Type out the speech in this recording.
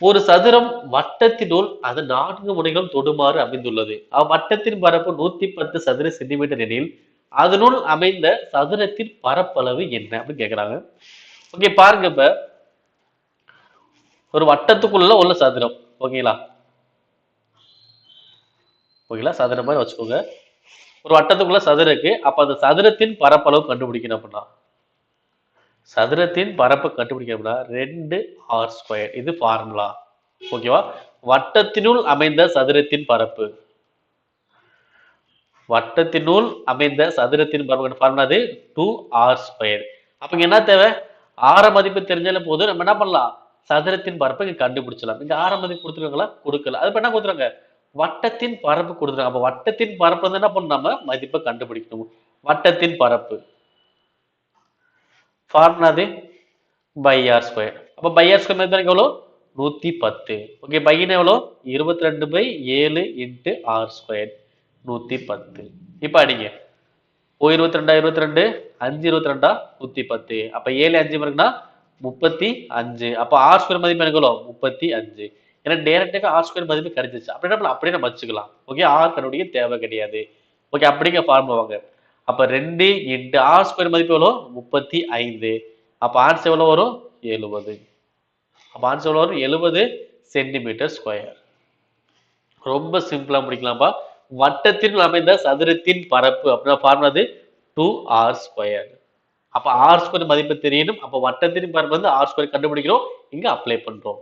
ஒரு சதுரம் வட்டத்தினுள் அது நான்கு முனைகளும் தொடுமாறு அமைந்துள்ளது. அவ்வட்டத்தின் பரப்பு நூத்தி பத்து சதுர சென்டிமீட்டர் எனில் அதனுள் அமைந்த சதுரத்தின் பரப்பளவு என்ன அப்படின்னு கேக்குறாங்க. ஓகே பாருங்க இப்ப. ஒரு வட்டத்துக்குள்ள உள்ள சதுரம் ஓகேங்களா? ஓகேங்களா? சதுரம் மாதிரி வச்சுக்கோங்க. ஒரு வட்டத்துக்குள்ள சதுரக்கு இருக்கு. அப்ப அந்த சதுரத்தின் பரப்பளவு கண்டுபிடிக்கணும் அப்படின்னா. சதுரத்தின் பரப்பு கண்டுபிடிக்கணும்னா ரெண்டு ஆர் ஸ்கொயர் இது ஃபார்முலா ஓகேவா வட்டத்தினுள் அமைந்த சதுரத்தின் பரப்பு. வட்டத்தினுள் அமைந்த சதுரத்தின் பரப்பு. ஃபார்முலா அது? டூ ஆர் ஸ்கொயர் அப்போ இங்கே என்ன தேவை? ஆர மதிப்பு தெரிஞ்சாலே போது நம்ம என்ன பண்ணலாம்? சதுரத்தின் பரப்பை இங்கே கண்டுபிடிச்சலாம் இங்கே ஆர மதிப்பு கொடுத்துருக்காங்களா? கொடுக்கல. அது என்ன கொடுத்துருங்க வட்டத்தின் பரப்பு கொடுத்துருக்காங்க. அப்போ வட்டத்தின் பரப்பு வந்து என்ன பண்ணணும் நம்ம? மதிப்பை கண்டுபிடிக்கணும். வட்டத்தின் பரப்பு. ஃபார்முலாது பை ஆர் ஸ்கொயர் அப்போ பை ஆர் ஸ்கொயர் மதிப்பு எவ்வளோ நூற்றி பத்து ஓகே பையன் எவ்வளோ இருபத்தி ரெண்டு பை ஏழு இன்ட்டு ஆர் ஸ்கொயர் நூற்றி பத்து இப்போ அடிங்க ஓ இருபத்தி ரெண்டா இருபத்தி ரெண்டு அஞ்சு இருபத்தி ரெண்டா நூற்றி பத்து அப்போ ஏழு அஞ்சு இருக்குன்னா முப்பத்தி அஞ்சு அப்போ ஆர் ஸ்கொயர் மதிப்பு எனக்கு எவ்வளோ முப்பத்தி அஞ்சு ஏன்னா டேரக்டாக ஆர் ஸ்கொயர் மதிப்பு கிடைச்சிச்சு அப்படின்னா அப்படியே நம்ம வச்சுக்கலாம் ஓகே ஆர் கண்டுபிடிக்க தேவை கிடையாது ஓகே அப்படிங்க ஃபார்ம் வாங்க அப்போ ரெண்டு எட்டு ஆர் ஸ்கொயர் மதிப்பு எவ்வளோ முப்பத்தி ஐந்து. அப்போ ஆன்சர் எவ்வளோ வரும்? எழுபது. அப்போ ஆன்சர் எவ்வளோ வரும்? எழுபது சென்டிமீட்டர் ஸ்கொயர் ரொம்ப சிம்பிளாக முடிக்கலாம்ப்பா. வட்டத்தில் அமைந்த சதுரத்தின் பரப்பு அப்படின்னா ஃபார்முலா டூ ஆர் ஸ்கொயர் அப்போ ஆர் ஸ்கொயர் மதிப்பு தெரியணும். அப்போ வட்டத்தின் பரப்பு வந்து ஆர் ஸ்கொயர் கண்டுபிடிக்கிறோம். இங்கே அப்ளை பண்ணுறோம்